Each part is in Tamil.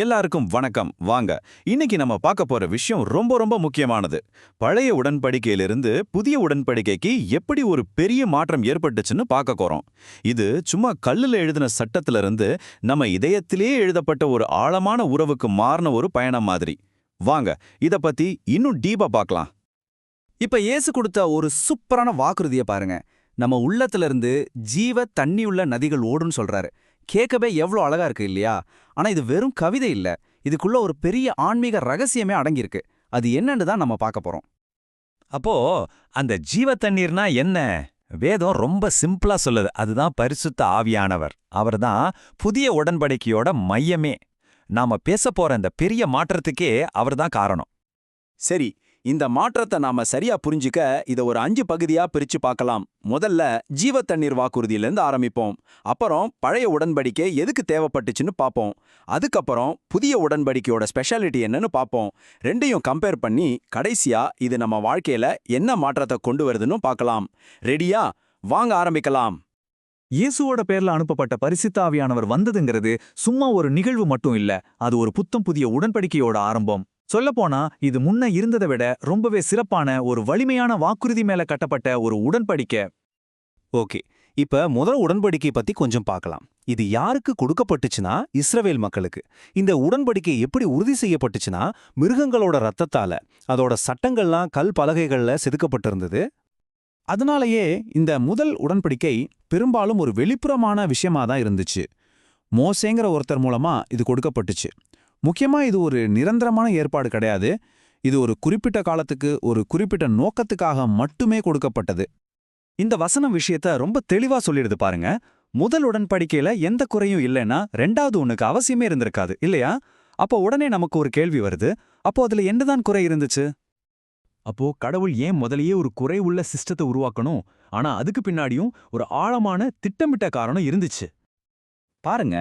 எல்லாருக்கும் வணக்கம். வாங்க இன்னைக்கு நம்ம பார்க்க போற விஷயம் ரொம்ப ரொம்ப முக்கியமானது. பழைய உடன்படிக்கையிலிருந்து புதிய உடன்படிக்கைக்கு எப்படி ஒரு பெரிய மாற்றம் ஏற்பட்டுச்சுன்னு பார்க்க போறோம். இது சும்மா கல்லுல எழுதின சட்டத்துல இருந்து நம்ம இதயத்திலேயே எழுதப்பட்ட ஒரு ஆழமான உறவுக்கு மாறின ஒரு பயணம் மாதிரி. வாங்க இத பத்தி இன்னும் டீப்பா பார்க்கலாம். இப்ப இயேசு கொடுத்த ஒரு சூப்பரான வாக்குறுதியை பாருங்க. நம்ம உள்ளத்துல இருந்து ஜீவ தண்ணி உள்ள நதிகள் ஓடுன்னு சொல்றாரு. கேட்கவே எவ்வளோ அழகா இருக்கு இல்லையா? ஆனா இது வெறும் கவிதை இல்ல. இதுக்குள்ள ஒரு பெரிய ஆன்மீக ரகசியமே அடங்கியிருக்கு. அது என்னன்னு தான் நம்ம பார்க்க போறோம். அப்போ அந்த ஜீவ தண்ணீர்னா என்ன? வேதம் ரொம்ப சிம்பிளா சொல்லுது. அதுதான் பரிசுத்த ஆவியானவர். அவர்தான் புதிய உடன்படிக்கையோட மையமே. நாம பேச போற அந்த பெரிய மாற்றத்துக்கே அவர்தான் காரணம். சரி இந்த மாற்றத்தை நாம சரியா புரிஞ்சுக்க இத ஒரு அஞ்சு பகுதியா பிரிச்சு பார்க்கலாம். முதல்ல ஜீவ தண்ணீர் வாக்குறுதியிலிருந்து ஆரம்பிப்போம். அப்புறம் பழைய உடன்படிக்கை எதுக்கு தேவைப்பட்டுச்சுன்னு பார்ப்போம். அதுக்கப்புறம் புதிய உடன்படிக்கையோட ஸ்பெஷாலிட்டி என்னன்னு பார்ப்போம். ரெண்டையும் கம்பேர் பண்ணி கடைசியா இது நம்ம வாழ்க்கையில என்ன மாற்றத்தை கொண்டு வருதுன்னு பார்க்கலாம். ரெடியா வாங்க ஆரம்பிக்கலாம். இயேசுவோட பேர்ல அனுப்பப்பட்ட பரிசுத்தாவியானவர் வந்ததுங்கிறது சும்மா ஒரு நிகழ்வு மட்டும் இல்ல. அது ஒரு புத்தம் புதிய உடன்படிக்கையோட ஆரம்பம். சொல்லப்போனா இது முன்ன இருந்ததை விட ரொம்பவே சிறப்பான ஒரு வலிமையான வாக்குறுதி மேல கட்டப்பட்ட ஒரு உடன்படிக்கை. ஓகே. இப்ப முதல் உடன்படிக்கை பத்தி கொஞ்சம் பார்க்கலாம். இது யாருக்கு கொடுக்கப்பட்டுச்சுன்னா இஸ்ரவேல் மக்களுக்கு. இந்த உடன்படிக்கை எப்படி உறுதி செய்யப்பட்டுச்சுன்னா மிருகங்களோட ரத்தத்தால அதோட சட்டங்கள்லாம் கல் பலகைகள்ல செதுக்கப்பட்டிருந்தது. அதனாலேயே இந்த முதல் உடன்படிக்கை பெரும்பாலும் ஒரு வெளிப்புறமான விஷயமா தான் இருந்துச்சு. மோசேங்கிற ஒருத்தர் மூலமா இது கொடுக்கப்பட்டுச்சு. முக்கியமா இது ஒரு நிரந்தரமான ஏற்பாடு கிடையாது. இது ஒரு குறிப்பிட்ட காலத்துக்கு ஒரு குறிப்பிட்ட நோக்கத்துக்காக மட்டுமே கொடுக்கப்பட்டது. இந்த வசனம் விஷயத்த ரொம்ப தெளிவா சொல்லிடுது பாருங்க. முதல் உடன்படிக்கையில எந்த குறையும் இல்லைன்னா ரெண்டாவது ஒண்ணுக்கு அவசியமே இருந்திருக்காது இல்லையா? அப்போ உடனே நமக்கு ஒரு கேள்வி வருது. அப்போ அதுல என்னதான் குறை இருந்துச்சு? அப்போ கடவுள் ஏன் முதலையே ஒரு குறை உள்ள சிஸ்டத்தை உருவாக்கணும்? ஆனா அதுக்கு பின்னாடியும் ஒரு ஆழமான திட்டமிட்ட காரணம் இருந்துச்சு. பாருங்க.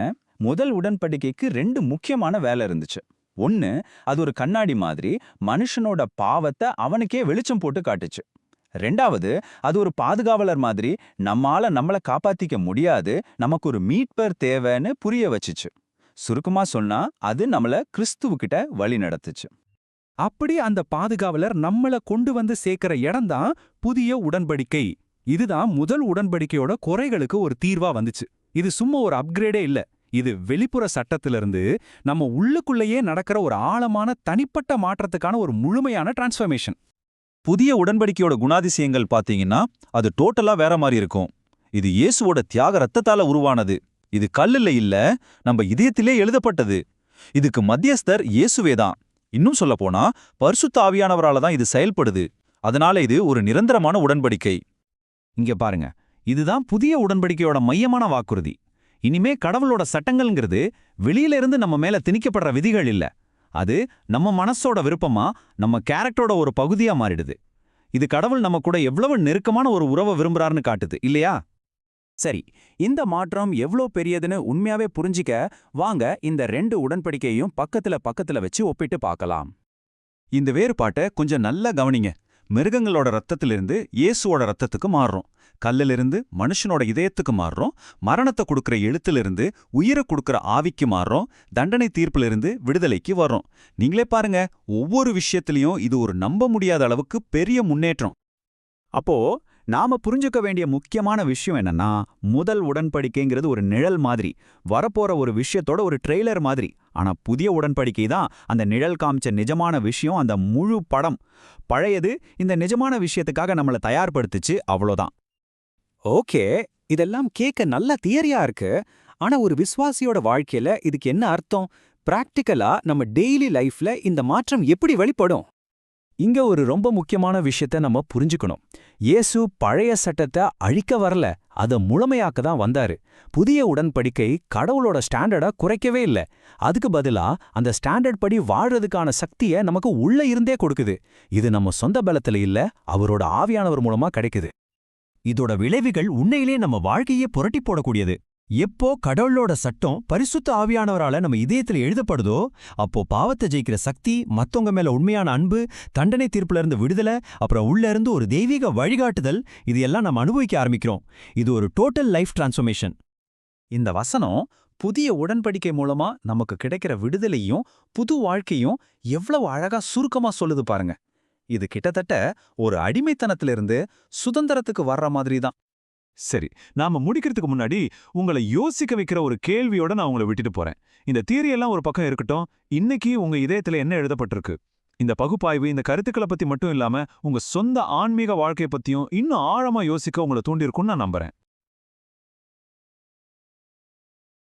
முதல் உடன்படிக்கைக்கு ரெண்டு முக்கியமான வேலை இருந்துச்சு. ஒன்னு அது ஒரு கண்ணாடி மாதிரி மனுஷனோட பாவத்தை அவனுக்கே வெளிச்சம் போட்டு காட்டுச்சு. ரெண்டாவது அது ஒரு பாதுகாவலர் மாதிரி நம்மால நம்மள காப்பாத்திக்க முடியாது நமக்கு ஒரு மீட்பர் தேவைன்னு புரிய வச்சுச்சு. சுருக்கமா சொன்னா அது நம்மள கிறிஸ்துவுக்கிட்ட வழி நடத்துச்சு. அப்படி அந்த பாதுகாவலர் நம்மள கொண்டு வந்து சேர்க்கிற இடம்தான் புதிய உடன்படிக்கை. இதுதான் முதல் உடன்படிக்கையோட குறைகளுக்கு ஒரு தீர்வா வந்துச்சு. இது சும்மா ஒரு அப்கிரேடே இல்ல. இது வெளிப்புற சட்டத்திலிருந்து நம்ம உள்ளுக்குள்ளேயே நடக்கிற ஒரு ஆழமான தனிப்பட்ட மாற்றத்துக்கான ஒரு முழுமையான டிரான்ஸ்ஃபர்மேஷன் புதிய உடன்படிக்கையோட குணாதிசயங்கள் பாத்தீங்கன்னா அது டோட்டலா வேற மாதிரி இருக்கும். இது இயேசுவோட தியாக ரத்தத்தால உருவானது. இது கல்லுல இல்ல நம்ம இதயத்திலே எழுதப்பட்டது. இதுக்கு மத்தியஸ்தர் இயேசுவே தான். இன்னும் சொல்லப்போனா பரிசுத்த ஆவியானவரால தான் இது செயல்படுது. அதனால இது ஒரு நிரந்தரமான உடன்படிக்கை. இங்க பாருங்க. இதுதான் புதிய உடன்படிக்கையோட மையமான வாக்குறுதி. இனிமே கடவுளோட சட்டங்கள்ங்கிறது வெளியில இருந்து நம்ம மேல திணிக்கப்படுற விதிகள் இல்ல. அது நம்ம மனசோட விருப்பமா நம்ம கேரக்டரோட ஒரு பகுதியா மாறிடுது. இது கடவுள் நம்ம கூட எவ்வளவு நெருக்கமான ஒரு உறவை விரும்புறாருன்னு காட்டுது இல்லையா? சரி இந்த மாற்றம் எவ்வளோ பெரியதுன்னு உண்மையாவே புரிஞ்சிக்க வாங்க இந்த ரெண்டு உடன்படிக்கையும் பக்கத்துல பக்கத்துல வச்சு ஒப்பிட்டு பார்க்கலாம். இந்த வேறுபாட்டை கொஞ்சம் நல்லா கவனிங்க. மிருகங்களோட ரத்தத்திலிருந்து இயேசுவோட ரத்தத்துக்கு மாறுறோம். கல்லிலிருந்து மனுஷனோட இதயத்துக்கு மாறுறோம் மரணத்தை கொடுக்குற எழுத்திலிருந்து உயிரை கொடுக்குற ஆவிக்கு மாறுறோம் தண்டனை தீர்ப்பிலிருந்து விடுதலைக்கு வர்றோம். நீங்களே பாருங்க ஒவ்வொரு விஷயத்திலையும் இது ஒரு நம்ப முடியாத அளவுக்கு பெரிய முன்னேற்றம். அப்போ நாம புரிஞ்சுக்க வேண்டிய முக்கியமான விஷயம் என்னன்னா முதல் உடன்படிக்கைங்கிறது ஒரு நிழல் மாதிரி வரப்போற ஒரு விஷயத்தோட ஒரு ட்ரெய்லர் மாதிரி. ஆனா புதிய உடன்படிக்கை தான் அந்த நிழல் காமிச்ச நிஜமான விஷயம் அந்த முழு படம். பழையது இந்த நிஜமான விஷயத்துக்காக நம்மள தயார்படுத்துச்சு அவ்வளோதான். ஓகே இதெல்லாம் கேட்க நல்ல தியரியா இருக்கு. ஆனா ஒரு விசுவாசியோட வாழ்க்கையில இதுக்கு என்ன அர்த்தம்? பிராக்டிக்கலா நம்ம டெய்லி லைஃப்ல இந்த மாற்றம் எப்படி வெளிப்படும்? இங்க ஒரு ரொம்ப முக்கியமான விஷயத்த நம்ம புரிஞ்சுக்கணும். இயேசு பழைய சட்டத்தை அழிக்க வரல அத முழுமையாக்க தான் வந்தாரு. புதிய உடன்படிக்கை கடவுளோட ஸ்டாண்டர்டை குறைக்கவே இல்ல. அதுக்கு பதிலா அந்த ஸ்டாண்டர்ட் படி வாழ்றதுக்கான சக்தியை நமக்கு உள்ள இருந்தே கொடுக்குது. இது நம்ம சொந்த பலத்துல இல்ல அவரோட ஆவியானவர் மூலமா கிடைக்குது. இதோட விளைவுகள் உண்மையிலே நம்ம வாழ்க்கையே புரட்டி போடக்கூடியது. எப்போ கடவுளோட சட்டம் பரிசுத்த ஆவியானவரால நம்ம இதயத்துல எழுதப்படுதோ அப்போ பாவத்தை ஜெயிக்கிற சக்தி மத்தவங்க மேல உண்மையான அன்பு தண்டனை தீர்ப்புல இருந்து விடுதலை அப்புறம் உள்ள இருந்து ஒரு தெய்வீக வழிகாட்டுதல் இது எல்லாம் நம்ம அனுபவிக்க ஆரம்பிக்கிறோம். இது ஒரு டோட்டல் லைஃப் டிரான்ஸ்ஃபர்மேஷன் இந்த வசனம் புதிய உடன்படிக்கை மூலமா நமக்கு கிடைக்கிற விடுதலையும் புது வாழ்க்கையும் எவ்வளவு அழகா சுருக்கமா சொல்லுது பாருங்க. இது கிட்டத்தட்ட ஒரு அடிமைத்தனத்திலிருந்து சுதந்திரத்துக்கு வர்ற மாதிரி தான் சரி நாம முடிக்கிறதுக்கு முன்னாடி உங்களை யோசிக்க வைக்கிற ஒரு கேள்வியோட நான் உங்களை விட்டுட்டு போறேன். இந்த தீரியெல்லாம் ஒரு பக்கம் இருக்கட்டும். இன்னைக்கு உங்க இதயத்துல என்ன எழுதப்பட்டிருக்கு? இந்த பகுப்பாய்வு இந்த கருத்துக்களை பத்தி மட்டும் இல்லாம உங்க சொந்த ஆன்மீக வாழ்க்கைய பத்தியும் இன்னும் ஆழமா யோசிக்க உங்களை தூண்டிருக்கும்னு நான் நம்புறேன்.